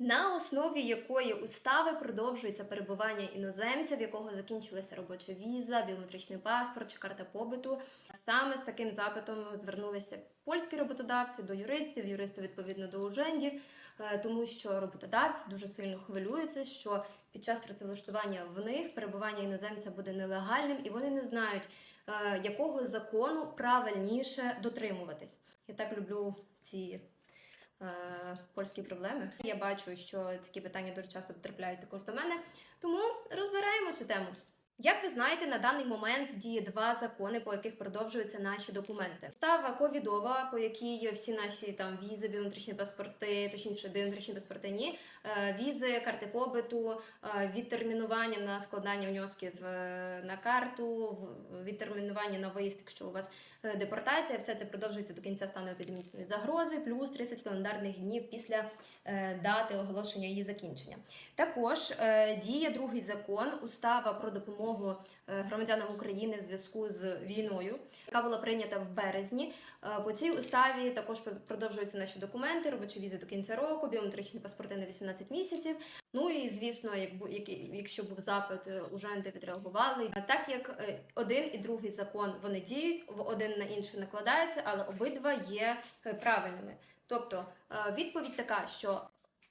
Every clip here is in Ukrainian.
на основі якої устави продовжується перебування іноземця, в якого закінчилася робоча віза, біометричний паспорт чи карта побиту. Саме з таким запитом звернулися польські роботодавці до юристів, юристи відповідно до ужендів, е, тому що роботодавці дуже сильно хвилюються, що під час працевлаштування в них перебування іноземця буде нелегальним, і вони не знають, е, якого закону правильніше дотримуватись. Я так люблю ці польські проблеми. Я бачу, що такі питання дуже часто потрапляють також до мене. Тому розбираємо цю тему. Як ви знаєте, на даний момент діє два закони, по яких продовжуються наші документи. Става ковідова, по якій всі наші там візи, біометричні паспорти, точніше біометричні паспорти, ні, е, візи, карти побиту, е, відтермінування на складання внесків е, на карту, відтермінування на виїзд, якщо у вас депортація, все це продовжується до кінця стану епідемічної загрози, плюс 30 календарних днів після дати оголошення її закінчення. Також діє другий закон, устава про допомогу е, громадянам України в зв'язку з війною, яка була прийнята в березні. Е, По цій уставі також продовжуються наші документи, робочі візи до кінця року, біометричні паспорти на 18 місяців. Ну і звісно, якщо був запит, е, уженти відреагували. Так як е, один і другий закон вони діють, один на інший накладається, але обидва є е, правильними. Тобто е, відповідь така, що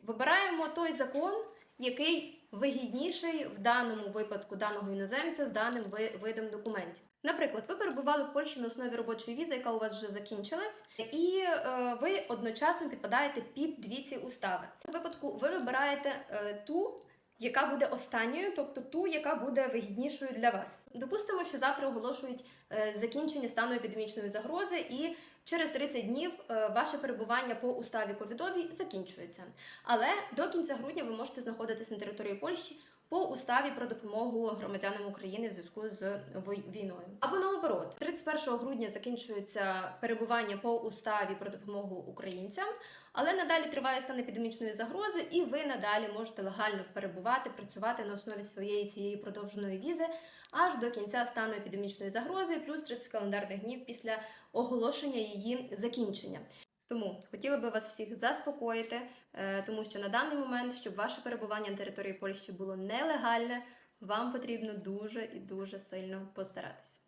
вибираємо той закон, який вигідніший в даному випадку даного іноземця з даним ви- видом документів. Наприклад, ви перебували в Польщі на основі робочої візи, яка у вас вже закінчилась, і е, ви одночасно підпадаєте під дві ці устави. У випадку ви вибираєте е, ту. Яка буде останньою, тобто ту, яка буде вигіднішою для вас. Допустимо, що завтра оголошують е, закінчення стану епідемічної загрози, і через 30 днів е, ваше перебування по уставі ковідовій закінчується. Але до кінця грудня ви можете знаходитись на території Польщі по уставі про допомогу громадянам України в зв'язку з війною. Або наоборот, 31 грудня закінчується перебування по уставі про допомогу українцям, але надалі триває стан епідемічної загрози, і ви надалі можете легально перебувати, працювати на основі своєї цієї продовженої візи аж до кінця стану епідемічної загрози, плюс 30 календарних днів після оголошення її закінчення. Тому хотіла би вас всіх заспокоїти, е, тому що на даний момент, щоб ваше перебування на території Польщі було нелегальне, вам потрібно дуже і дуже сильно постаратись.